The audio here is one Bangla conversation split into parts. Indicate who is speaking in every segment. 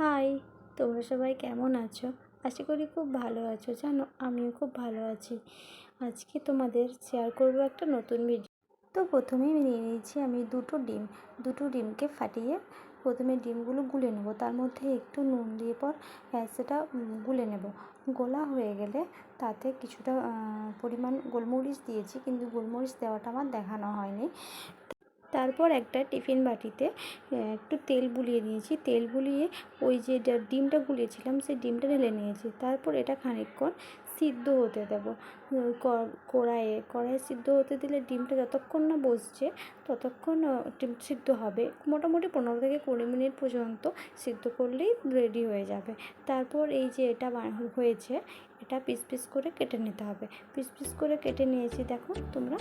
Speaker 1: হাই, তোমরা সবাই কেমন আছো? আশা করি খুব ভালো আছো। জানো, আমিও খুব ভালো আছি। আজকে তোমাদের শেয়ার করব একটা নতুন ভিডিও তো প্রথমেই নিয়ে নিয়েছি আমি দুটো ডিম। দুটো ডিমকে ফাটিয়ে প্রথমে ডিমগুলো গুলে নেব। তার মধ্যে একটু নুন দিয়ে পর সেটা গুলে নেব। গোলা হয়ে গেলে তাতে কিছুটা পরিমাণ গোলমরিচ দিয়েছি, কিন্তু গোলমরিচ দেওয়াটা আমার দেখানো হয়নি। তারপর একটা টিফিন বাটিতে একটু তেল বুলিয়ে নিয়েছি তেল বুলিয়ে ওই যে ডিমটা গুলিয়েছিলাম, সেই ডিমটা ঢেলে নিয়েছি। তারপর এটা খানিকক্ষণ সিদ্ধ হতে দেবো। কড়াইয়ে কড়াইয়ে সিদ্ধ হতে দিলে ডিমটা যতক্ষণ না বসছে, ততক্ষণ ডিম সিদ্ধ হবে। মোটামুটি পনেরো থেকে কুড়ি মিনিট পর্যন্ত সিদ্ধ করলেই রেডি হয়ে যাবে। তারপর এই যে এটা হয়েছে, এটা পিস পিস করে কেটে নিতে হবে। পিস পিস করে কেটে নিয়েছি, দেখো তোমরা।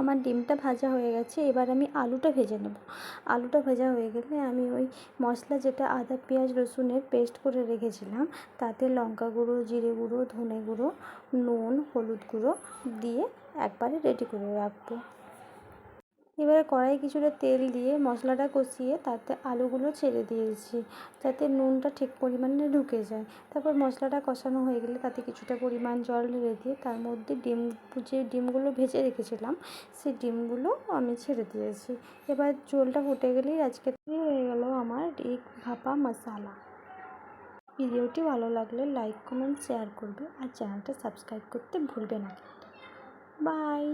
Speaker 1: আমার ডিমটা ভাজা হয়ে গেছে, এবার আমি আলুটা ভেজে নেব। আলুটা ভাজা হয়ে গেলে আমি ওই মশলা যেটা আদা, পেঁয়াজ, রসুনের পেস্ট করে রেখেছিলাম, তাতে লঙ্কা গুঁড়ো, জিরে গুঁড়ো, ধনে গুঁড়ো, নুন, হলুদ গুঁড়ো দিয়ে একবারে রেডি করে রাখব। এবারে কড়াই কিছুটা তেল দিয়ে মশলাটা কষিয়ে তাতে আলুগুলো ছেড়ে দিয়েছি, যাতে নুনটা ঠিক পরিমাণে ঢুকে যায়। তারপর মশলাটা কষানো হয়ে গেলে তাতে কিছুটা পরিমাণ জল ঢেলে দিয়ে তার মধ্যে ডিম, যে ডিমগুলো ভেজে রেখেছিলাম সেই ডিমগুলো আমি ছেড়ে দিয়েছি। এবার ঝোলটা ফুটে গেলেই আজকে হয়ে গেল আমার এগ ভাপা মশালা। ভিডিওটি ভালো লাগলে লাইক, কমেন্ট, শেয়ার করবে আর চ্যানেলটা সাবস্ক্রাইব করতে ভুলবে না। বাই।